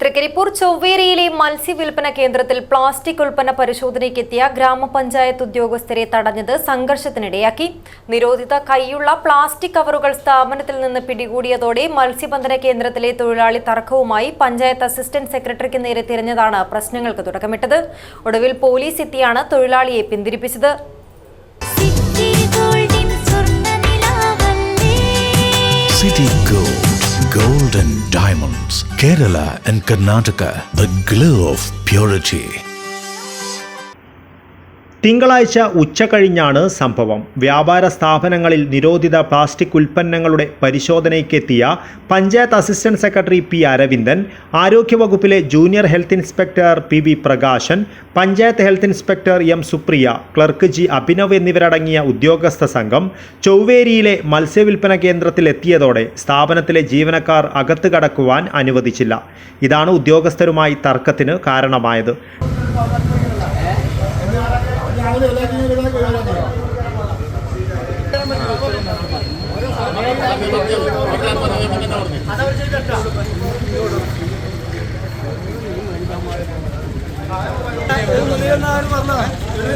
തൃക്കരിപ്പൂർ ചൊവ്വേരിയിലെ മത്സ്യവില്പന കേന്ദ്രത്തിൽ പ്ലാസ്റ്റിക് ഉൽപ്പന്ന പരിശോധനയ്ക്കെത്തിയ ഗ്രാമപഞ്ചായത്ത് ഉദ്യോഗസ്ഥരെ തടഞ്ഞത് സംഘർഷത്തിനിടയാക്കി. നിരോധിത കൈയുള്ള പ്ലാസ്റ്റിക് കവറുകൾ സ്ഥാപനത്തിൽ നിന്ന് പിടികൂടിയതോടെ മത്സ്യബന്ധന കേന്ദ്രത്തിലെ തൊഴിലാളി തർക്കവുമായി പഞ്ചായത്ത് അസിസ്റ്റന്റ് സെക്രട്ടറിക്ക് നേരെ തിരിഞ്ഞതാണ് പ്രശ്നങ്ങൾക്ക് തുടക്കമിട്ടത്. ഒടുവിൽ പോലീസ് എത്തിയാണ് തൊഴിലാളിയെ പിന്തിരിപ്പിച്ചത്. Gold and Diamonds, Kerala and Karnataka, the glow of purity. തിങ്കളാഴ്ച ഉച്ച കഴിഞ്ഞാണ് സംഭവം. വ്യാപാര സ്ഥാപനങ്ങളിൽ നിരോധിത പ്ലാസ്റ്റിക് ഉൽപ്പന്നങ്ങളുടെ പരിശോധനയ്ക്കെത്തിയ panchayat assistant secretary P Aravindan ആരോഗ്യവകുപ്പിലെ junior health inspector P V Prakashan panchayat health inspector M Supriya clerk G Abhinav എന്നിവരടങ്ങിയ ഉദ്യോഗസ്ഥ സംഘം ചൊവ്വേരിയിലെ മത്സ്യവില്പന കേന്ദ്രത്തിൽ എത്തിയതോടെ സ്ഥാപനത്തിലെ ജീവനക്കാർ അകത്ത് കടക്കുവാൻ അനുവദിച്ചില്ല. ഇതാണ് ഉദ്യോഗസ്ഥരുമായി തർക്കത്തിന് കാരണമായത്.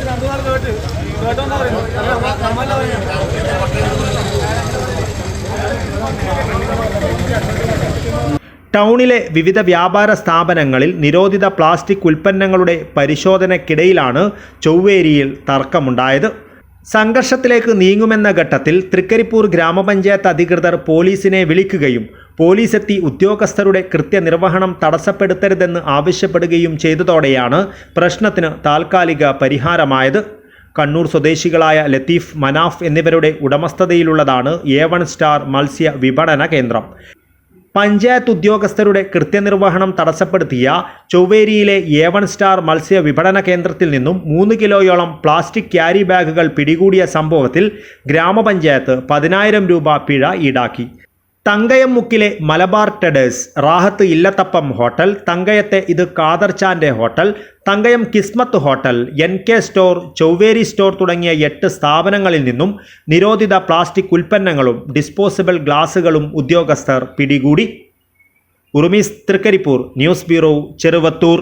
രണ്ടു നാൾ കേട്ട് കേട്ടോന്നാ പറയുന്നു നമ്മളല്ല പറയുന്നത് ടൗണിലെ വിവിധ വ്യാപാര സ്ഥാപനങ്ങളിൽ നിരോധിത പ്ലാസ്റ്റിക് ഉൽപ്പന്നങ്ങളുടെ പരിശോധനയ്ക്കിടയിലാണ് ചൊവ്വേരിയിൽ തർക്കമുണ്ടായത്. സംഘർഷത്തിലേക്ക് നീങ്ങുമെന്ന ഘട്ടത്തിൽ തൃക്കരിപ്പൂർ ഗ്രാമപഞ്ചായത്ത് അധികൃതർ പോലീസിനെ വിളിക്കുകയും പോലീസ് എത്തി ഉദ്യോഗസ്ഥരുടെ കൃത്യനിർവഹണം തടസ്സപ്പെടുത്തരുതെന്ന് ആവശ്യപ്പെടുകയും ചെയ്തതോടെയാണ് പ്രശ്നത്തിന് താൽക്കാലിക പരിഹാരമായത്. കണ്ണൂർ സ്വദേശികളായ ലത്തീഫ് മനാഫ് എന്നിവരുടെ ഉടമസ്ഥതയിലുള്ളതാണ് എ വൺ സ്റ്റാർ മത്സ്യ വിപണന കേന്ദ്രം. പഞ്ചായത്ത് ഉദ്യോഗസ്ഥരുടെ കൃത്യനിർവഹണം തടസ്സപ്പെടുത്തിയ ചൊവ്വേരിയിലെ എ വൺ സ്റ്റാർ മത്സ്യ വിപണന കേന്ദ്രത്തിൽ നിന്നും മൂന്ന് കിലോയോളം പ്ലാസ്റ്റിക് ക്യാരി ബാഗുകൾ പിടികൂടിയ സംഭവത്തിൽ ഗ്രാമപഞ്ചായത്ത് പതിനായിരം രൂപ പിഴ ഈടാക്കി. തങ്കയം മുക്കിലെ മലബാർ ടെഡേഴ്സ് റാഹത്ത് ഇല്ലത്തപ്പം ഹോട്ടൽ തങ്കയത്തെ ഇത് കാദർചാന്റെ hotel Thangayam Kismat hotel N K store Chovveri store തുടങ്ങിയ എട്ട് സ്ഥാപനങ്ങളിൽ നിന്നും നിരോധിത പ്ലാസ്റ്റിക് ഉൽപ്പന്നങ്ങളും ഡിസ്പോസിബിൾ ഗ്ലാസുകളും ഉദ്യോഗസ്ഥർ പിടികൂടി. Urumees Trikaripur news bureau Cheruvathur.